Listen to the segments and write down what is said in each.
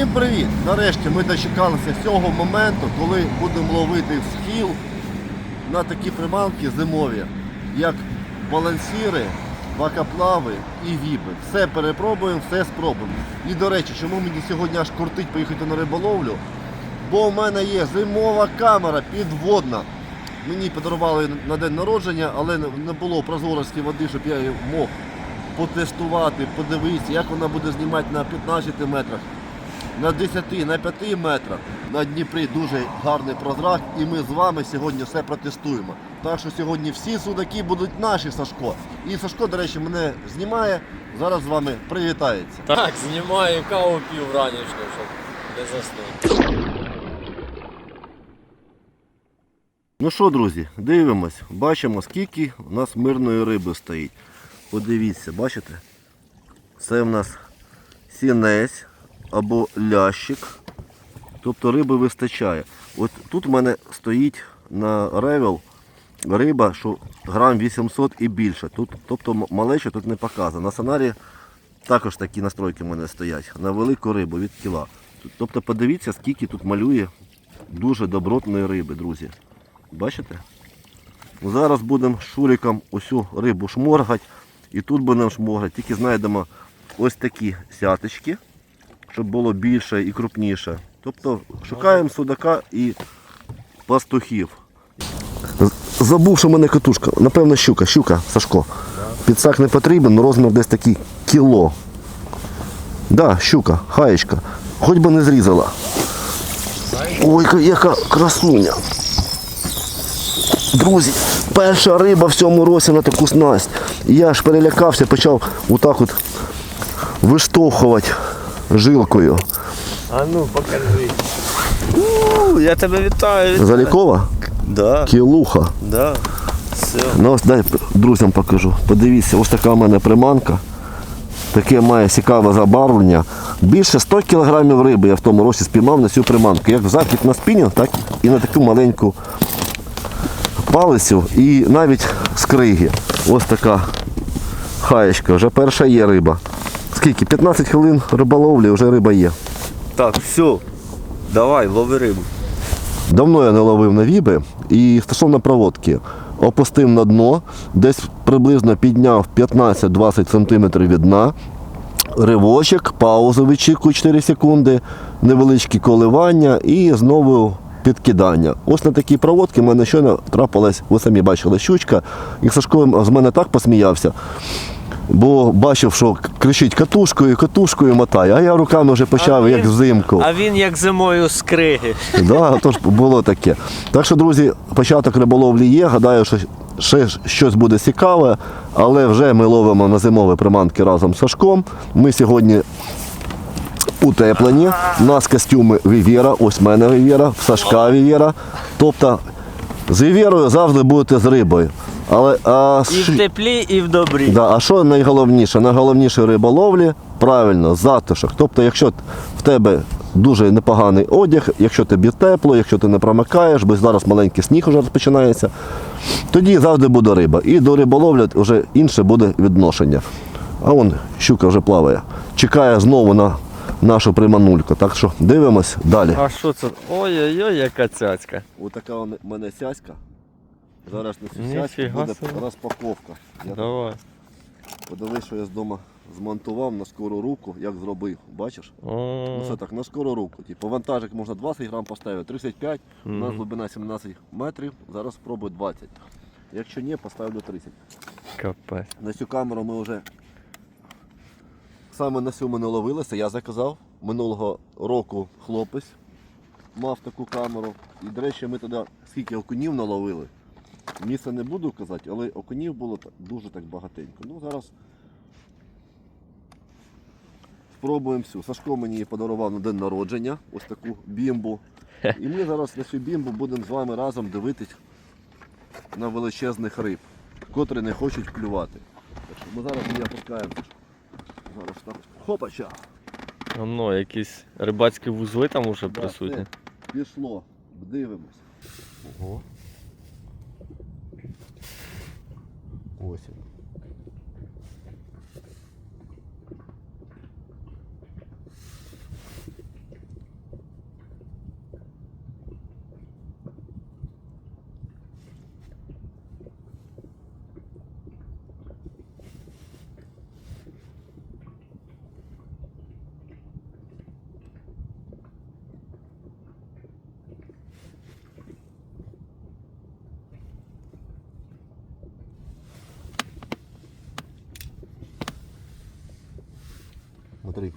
Всім привіт! Нарешті ми дочекалися цього моменту, коли будемо ловити в на такі приманки зимові, як балансіри, вакоплави і віпи. Все перепробуємо, все спробуємо. І до речі, чому мені сьогодні аж кортить поїхати на риболовлю? Бо в мене є зимова камера підводна. Мені подарували на день народження, але не було прозорості води, щоб я її мог потестувати, подивитися, як вона буде знімати на 15 метрах, на 10, на 5 метрах. На Дніпрі дуже гарний прозрак, і ми з вами сьогодні все протестуємо. Так що сьогодні всі судаки будуть наші Сашко. І Сашко, до речі, мене знімає. Зараз з вами привітається. Так, знімаю каву пів ранішню, щоб не заснути. Ну що, друзі, дивимось, бачимо, скільки у нас мирної риби стоїть. Подивіться, бачите? Це в нас сінець або лящик. Тобто риби вистачає. От тут в мене стоїть на ревел риба, що грам 800 і більше. Тут, тобто малеча тут не показано. На сонарі також такі настройки в мене стоять. На велику рибу від кіла. Тобто подивіться, скільки тут малює дуже добротної риби, друзі. Бачите? Зараз будемо шуриком усю рибу шморгати. І тут будемо шморгати. Тільки знайдемо ось такі сяточки, щоб було більше і крупніше. Тобто шукаємо судака і пастухів. Забув, що в мене катушка. Напевно, щука, щука, Сашко. Підсак не потрібен, але розмір десь такий кіло. Да, щука, хаєчка. Хоч би не зрізала. Ой, яка- красуня. Друзі, перша риба в цьому році на таку снасть. Я аж перелякався, почав отак от виштовхувати жилкою. А ну, покажи. У, я тебе вітаю. Залікова? Да, Кілуха. да. Все. Ну ось дай друзям покажу. Подивіться, ось така в мене приманка. Таке має цікаве забарвлення. Більше 100 кг риби я в тому році спіймав на цю приманку. Як в захід на спінінг, так і на таку маленьку палицю і навіть скриги. Ось така хаєчка. Вже перша є риба. Скільки? 15 хвилин риболовлі, вже риба є. Так, все. Давай, лови рибу. Давно я не ловив на віби і стосовно проводки. Опустив на дно, десь приблизно підняв 15-20 см від дна. Ривочок, паузу вичікую 4 секунди, невеличкі коливання і знову підкидання. Ось на такі проводки в мене щойно трапилась, ви самі бачили, щучка. І Сашко з мене так посміявся, бо бачив, що кричить катушкою, катушкою мотає, а я руками вже почав, А як взимку. А він як зимою з криги. Да, тож було таке. Так що, друзі, початок риболовлі є. Гадаю, що ще щось буде цікаве, але вже ми ловимо на зимові приманки разом з Сашком. Ми сьогодні утеплені. У нас костюми Вівєра, ось в мене Вівєра, в Сашка Вівєра. Тобто з Вівєрою завжди будете з рибою. Але а, І в теплі, і в добрі. Да, а що найголовніше? Найголовніше риболовлі правильно, затишок. Тобто, якщо в тебе дуже непоганий одяг, якщо тобі тепло, якщо ти не промикаєш, бо зараз маленький сніг вже розпочинається, тоді завжди буде риба. І до риболовлі вже інше буде відношення. А вон щука вже плаває. Чекає знову на нашу приманульку. Так що дивимось далі. А що це? Ой-ой-ой, яка цяцька. Отака у мене сяська. Зараз на Ніфіга буде собі. розпаковка. Я Давай. Подивись, що я з дому змонтував на скору руку, як зробив. Бачиш? Ну все так, на скору руку. Типу, вантажик можна 20 грам поставити, 35, у нас глибина 17 метрів, зараз спробую 20. Якщо ні, поставлю 30. капець. На цю камеру ми вже саме на цю ми не ловилися, я заказав. Минулого року хлопець мав таку камеру. І, до речі, ми тоді скільки окунів наловили. Місце не буду казати, але окунів було дуже так багатенько. Ну, зараз спробуємо всю. Сашко мені її подарував на день народження, ось таку бімбу. І ми зараз на цю бімбу будемо з вами разом дивитись на величезних риб, котрі не хочуть клювати. Так що ми зараз її опускаємо. Зараз так. Хопача! Воно, якісь рибацькі вузли там уже присутні. все, Пішло. Дивимось. Ого. Ось. Смотри.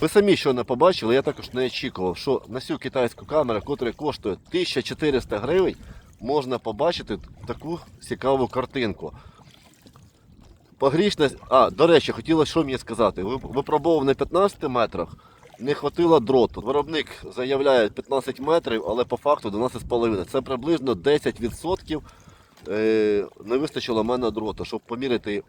Ви самі що не побачили, я також не очікував, що на цю китайську камеру, яка коштує 1400 гривень, можна побачити таку цікаву картинку. Погрішність. А, до речі, хотілося що мені сказати. Ви- Випробовував на 15 метрах, не хватило дроту. Виробник заявляє 15 метрів, але по факту 12,5. Це приблизно 10% е, не вистачило мене дроту, щоб поміряти,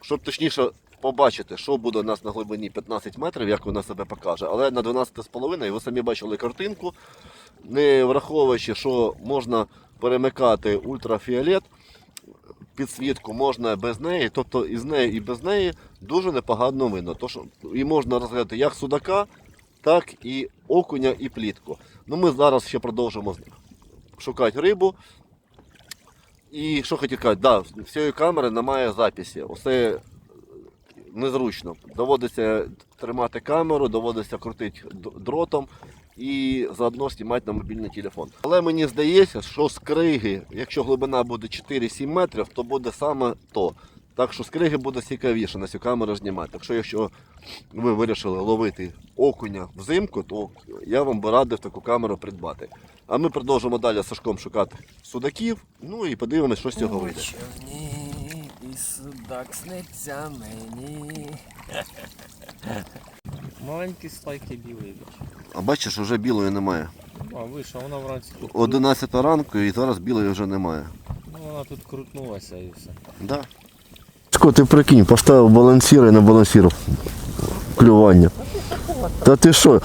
щоб точніше побачити, що буде у нас на глибині 15 метрів, як вона себе покаже. Але на 12,5 ви самі бачили картинку, не враховуючи, що можна перемикати ультрафіолет, підсвітку можна без неї, тобто і з нею, і без неї дуже непогано видно. То, що, і можна розглядати як судака, так і окуня, і плітку. Ну, ми зараз ще продовжимо шукати рибу. І що хотів сказати, да, в цієї камери немає записі. Усе незручно. Доводиться тримати камеру, доводиться крутити дротом і заодно знімати на мобільний телефон. Але мені здається, що з криги, якщо глибина буде 4-7 метрів, то буде саме то. Так що з криги буде цікавіше на цю камеру знімати. Так що якщо ви вирішили ловити окуня взимку, то я вам би радив таку камеру придбати. А ми продовжимо далі з Сашком шукати судаків, ну і подивимось, що з цього вийде. І судак сниться мені. Маленький слайки білий. А бачиш, вже білої немає. А вийшла, вона вранці тут. 11 ранку і зараз білої вже немає. Ну, вона тут крутнулася і все. Да. Ско, ти прикинь, поставив балансір і не балансір клювання. Та ти що?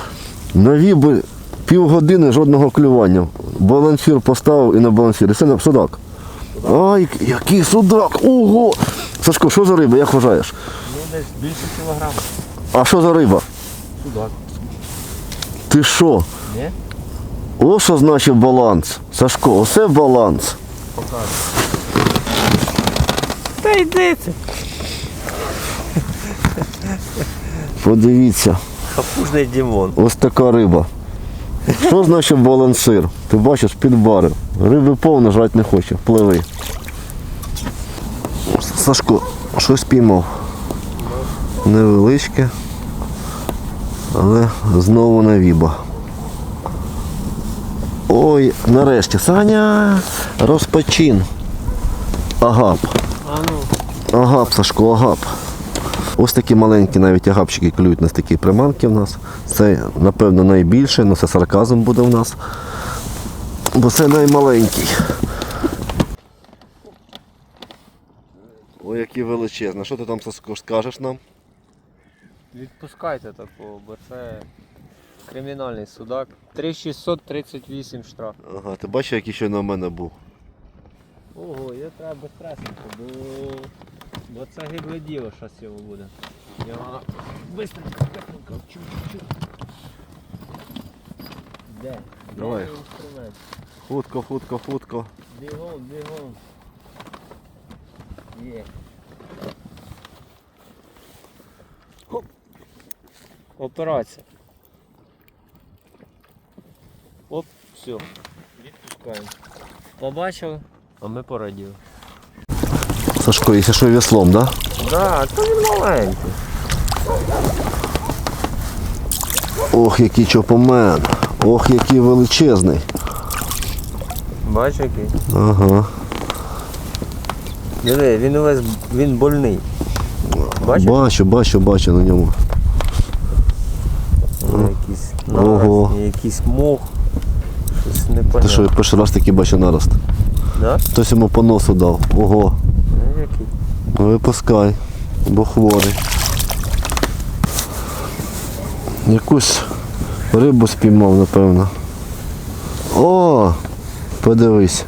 На віби півгодини жодного клювання. Балансір поставив і на балансір. І це не судак. Ай, який судак! Ого! Сашко, що за риба, як вважаєш? Ну, десь більше кілограма. А що за риба? Судак. Ти що? Ні? О, що значить баланс. Сашко, оце баланс. Покажу. Та йди ти. Подивіться. Хапужний Дімон. Ось така риба. Що значить балансир? Ти бачиш, підбарив. Риби повно жрати не хоче, пливи. Сашко, щось піймав. Невеличке, але знову на віба. Ой, нарешті. Саня, розпочин. Агап. Ну. Агап, Сашко, агап. Ось такі маленькі навіть агапчики клюють на такі приманки в нас. Це, напевно, найбільше, але це сарказм буде в нас. Бо це наймаленький. Ой, який величезний. Що ти там Сашко, скажеш нам? Відпускайте такого, бо це кримінальний судак. 3638 штраф. Ага, ти бачиш, який ще на мене був. Ого, я треба безстресненько, бо, бо це гибле діло, що з цього буде. Його бистренько, бистренько, чу-чу. Де? Давай. Де інструмент? Хутко, хутко, хутко. Бігом, бігом. Є. Операція. Оп, все. Відпускаємо. Побачили, а ми пораділи. Сашко, якщо що веслом, да? Да, то він маленький. Ох, який чопомен. Ох, який величезний. Бачиш який? Ага. Диви, він увесь він больний. Бачиш? Бачу, бачу, бачу на ньому. Якийсь Ого. нарост, якийсь мох. Щось Ти що, я перший раз такий бачу нарост. Да? Хтось йому по носу дав. Ого. Ну, який? Ну випускай, бо хворий. Якусь рибу спіймав, напевно. О! Подивись.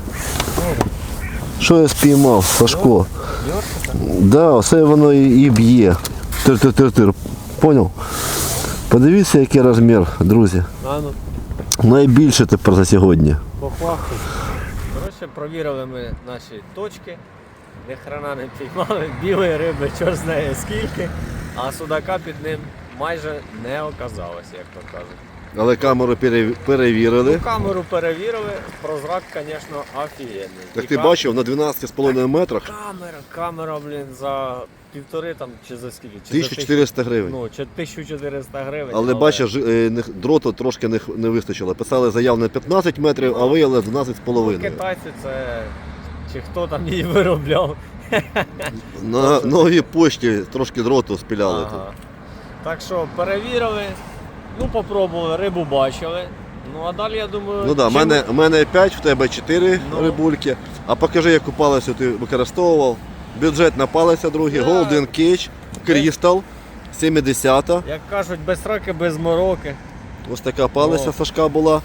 Що я спіймав, Сашко? Да, оце воно і, і б'є. Тир-тир-тир-тир. Поняв? Подивіться, який розмір, друзі. Ну, Найбільше тепер за сьогодні. Коротше, провірили ми наші точки. Ні хрена не піймали, білої риби, чор знає скільки, а судака під ним майже не оказалося, як то кажуть. Але камеру пере- перевірили. Ну, камеру перевірили, прозрак, звісно, офігенний. Так І ти кам- бачив на 12,5 метрах Камера, камера, блін, за півтори там чи за скільки? Чи за 1400 гривень. Ну, чи 1400 гривень. Але бачиш, е, не- дроту трошки не, х- не вистачило. Писали заяву на 15 метрів, а виявили 12,5. китайці це. Чи хто там її виробляв? На новій пошті трошки дроту спіляли тут. Так що перевірили, ну попробували, рибу бачили. Ну а далі я думаю. Ну так, да, чим- мене, у мене 5, в тебе 4 Ну. рибульки. А покажи, яку палицю ти використовував. Бюджетна палиця другі, Так. Golden Cage, Crystal, 70 Як кажуть, без раки, без мороки. Ось така палиця О. Сашка була.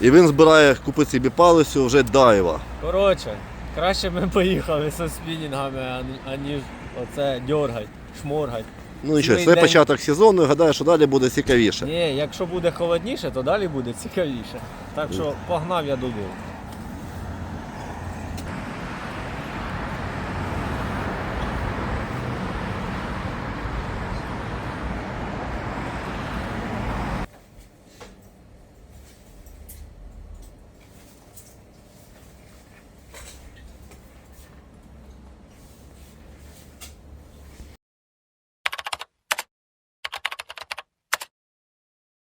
І він збирає купити собі палицю вже дайва. Коротше, краще ми поїхали зі спінінгами, а- аніж оце дьоргать, шморгать. Ну нічого, це день. початок сезону, гадаю, що далі буде цікавіше. Ні, якщо буде холодніше, то далі буде цікавіше. Так що погнав я додому.